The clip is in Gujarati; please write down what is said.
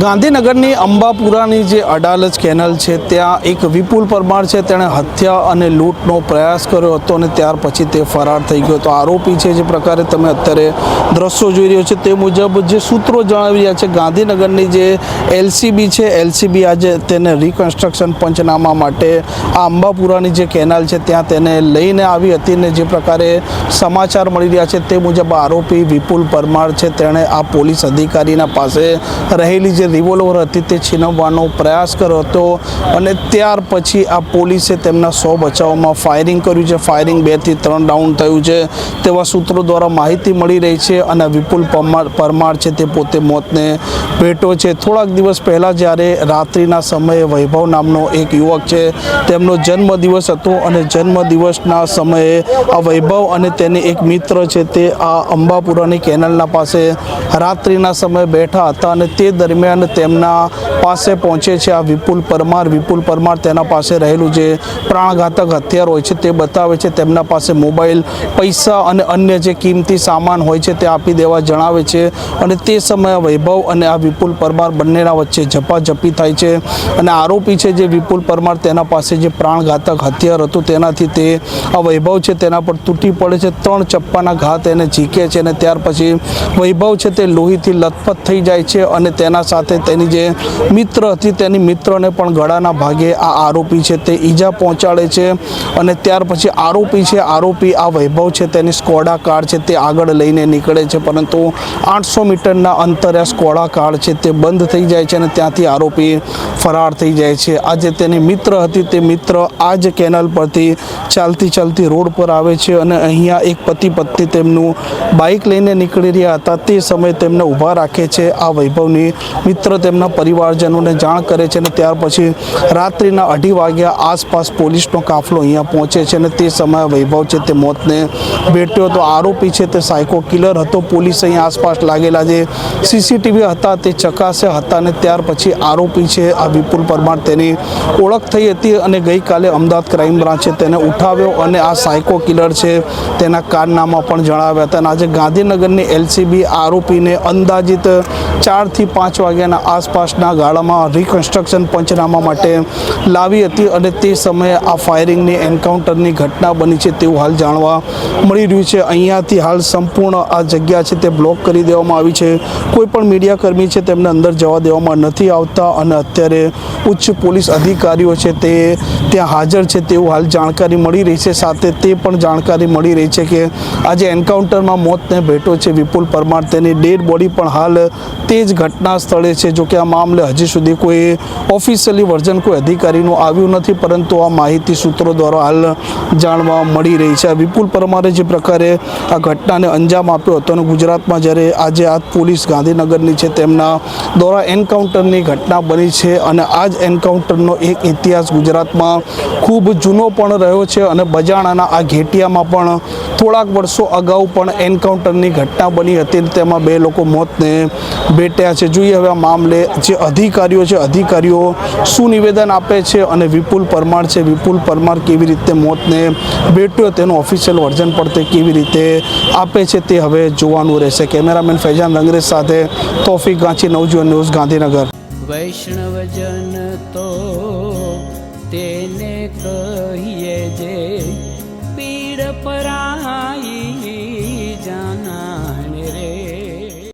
ગાંધીનગરની અંબાપુરાની જે અડાલજ કેનલ છે, ત્યાં એક વિપુલ પરમાર છે, તેણે હત્યા અને લૂંટનો પ્રયાસ કર્યો હતો અને ત્યાર પછી તે ફરાર થઈ ગયો તો આરોપી છે, જે પ્રકારે તમે અત્યારે દ્રશ્યો જોઈ રહ્યો છે, તે મુજબ જે સૂત્રો જણાવી રહ્યા છે, ગાંધીનગરની જે એલસીબી છે, એલસીબી આજે તેને રિકન્સ્ટ્રક્શન પંચનામા માટે આ અંબાપુરાની જે કેનાલ છે, ત્યાં તેને લઈને આવી હતી ને જે પ્રકારે સમાચાર મળી રહ્યા છે, તે મુજબ આરોપી વિપુલ પરમાર છે, તેણે આ પોલીસ અધિકારીના પાસે રહેલી જે રિવોલ્વર હતી તે છીનવવાનો પ્રયાસ કર્યો હતો અને ત્યાર પછી આ પોલીસે તેમના સો બચાવમાં ફાયરિંગ કર્યું છે. ફાયરિંગ બેથી ત્રણ ડાઉન થયું છે. તેવા સૂત્રો દ્વારા માહિતી મળી રહી છે અને વિપુલ પરમાર પરમાર છે તે પોતે મોતને ભેટો છે. થોડાક દિવસ પહેલાં જ્યારે રાત્રિના સમયે વૈભવ નામનો એક યુવક છે, તેમનો જન્મદિવસ હતો અને જન્મદિવસના સમયે આ વૈભવ અને તેની એક મિત્ર છે તે આ અંબાપુરાની કેનલના પાસે રાત્રિના સમયે બેઠા હતા અને તે દરમિયાન તેમના પાસે પહોંચે છે આ વિપુલ પરમાર. વિપુલ પરમાર તેના પાસે રહેલું જે પ્રાણઘાતક હથિયાર હોય છે તે બતાવે છે. તેમના પાસે મોબાઈલ, પૈસા અને અન્ય જે કિંમતી સામાન હોય છે તે આપી દેવા જણાવે છે અને તે સમયે વૈભવ અને આ વિપુલ પરમાર બંનેના વચ્ચે ઝપાઝપી થાય છે અને આરોપી છે જે વિપુલ પરમાર તેના પાસે જે પ્રાણઘાતક હથિયાર હતું તેનાથી તે આ વૈભવ છે તેના પર તૂટી પડે છે. ત્રણ ચપ્પાના ઘા તેને ઝીકે છે અને ત્યાર પછી વૈભવ છે તે લોહીથી લથપથ થઈ જાય છે અને તેના સાથે તેની જે મિત્ર હતી, તેની મિત્રને પણ ગળાના ભાગે આ આરોપી છે તે ઈજા પહોંચાડે છે અને ત્યાર પછી આરોપી છે, આરોપી આ વૈભવ છે, તેની સ્કોડા કાર છે તે આગળ લઈને નીકળે છે, પરંતુ આઠસો મીટરના અંતરે આ સ્કોડા કાર છે તે બંધ થઈ જાય છે અને ત્યાંથી આરોપી ફરાર થઈ જાય છે. આજે તેની મિત્ર હતી, તે મિત્ર આ જ કેનલ પરથી ચાલતી ચાલતી રોડ પર આવે છે અને અહીંયા એક પતિ પત્ની તેમનું બાઇક લઈને નીકળી રહ્યા હતા, તે સમયે તેમને ઊભા રાખે છે આ વૈભવની મિત્ર તેમના પરિવારજનોને જાણ કરે છે અને ત્યાર પછી રાત્રિના અઢી વાગ્યા આસપાસ પોલીસનો કાફલો અહીંયા પહોંચે છે અને તે સમયે વૈભવ છે તે મોતને ભેટ્યો. હતો આરોપી છે તે સાયકો કિલર હતો. પોલીસ અહીંયા આસપાસ લાગેલા જે સીસીટીવી હતા તે ચકાસ્યા હતા અને ત્યાર પછી આરોપી છે આ વિપુલ પરમાર તેની ઓળખ થઈ હતી અને ગઈકાલે અમદાવાદ ક્રાઇમ બ્રાન્ચે તેને ઉઠાવ્યો અને આ સાયકો કિલર છે તેના કારનામા પણ જણાવ્યા હતા. અને આજે ગાંધીનગરની એલસીબી આરોપીને અંદાજિત ચારથી પાંચ વાગ્યાના આસપાસના ગાળામાં રિકન્સ્ટ્રક્શન પંચનામા માટે લાવી હતી અને તે સમયે આ ફાયરિંગની એન્કાઉન્ટરની ઘટના બની છે તેવું હાલ જાણવા મળી રહ્યું છે. અહીંયાથી હાલ સંપૂર્ણ આ જગ્યા છે તે બ્લોક કરી દેવામાં આવી છે. કોઈ પણ મીડિયાકર્મી છે તેમને અંદર જવા દેવામાં નથી આવતા અને અત્યારે ઉચ્ચ પોલીસ અધિકારીઓ છે તે ત્યાં હાજર છે તેવું હાલ જાણકારી મળી રહી છે. સાથે તે પણ જાણકારી મળી રહી છે કે આજે એન્કાઉન્ટરમાં મોતને ભેટો છે વિપુલ પરમાર. તેની ડેડ બોડી પણ હાલ તે જ ઘટના સ્થળે છે. જો કે આ મામલે હજી સુધી કોઈ ઓફિશિયલી વર્ઝન કોઈ અધિકારીનું આવ્યું નથી, પરંતુ આ માહિતી સૂત્રો દ્વારા હાલ જાણવા મળી રહી છે. વિપુલ પરમારે જે પ્રકારે આ ઘટનાને અંજામ આપ્યો હતો અને ગુજરાતમાં જ્યારે આજે આ પોલીસ ગાંધીનગરની છે તેમના દ્વારા એન્કાઉન્ટરની ઘટના બની છે અને આ જ એન્કાઉન્ટરનો એક ઇતિહાસ ગુજરાતમાં ખૂબ જૂનો પણ રહ્યો છે અને બજાણાના આ ઘેટિયામાં પણ થોડાક વર્ષો અગાઉ પણ એન્કાઉન્ટરની ઘટના બની હતી તેમાં બે લોકો મોતને ભેટ્યા છે. જોઈએ હવે આ મામલે જે અધિકારીઓ છે, અધિકારીઓ શું નિવેદન આપે છે અને વિપુલ પરમાર છે, વિપુલ પરમાર કેવી રીતે મોતને ભેટ્યો, તેનું ઓફિશિયલ વર્ઝન પણ તે કેવી રીતે આપે છે તે હવે જોવાનું રહેશે. કેમેરામેન ફૈજાન રંગરેજ સાથે તોફિક ગાંચી, નવજીવન ન્યૂઝ, ગાંધીનગર. વૈષ્ણવજન તો તેને કહીએ જે પીડ પરા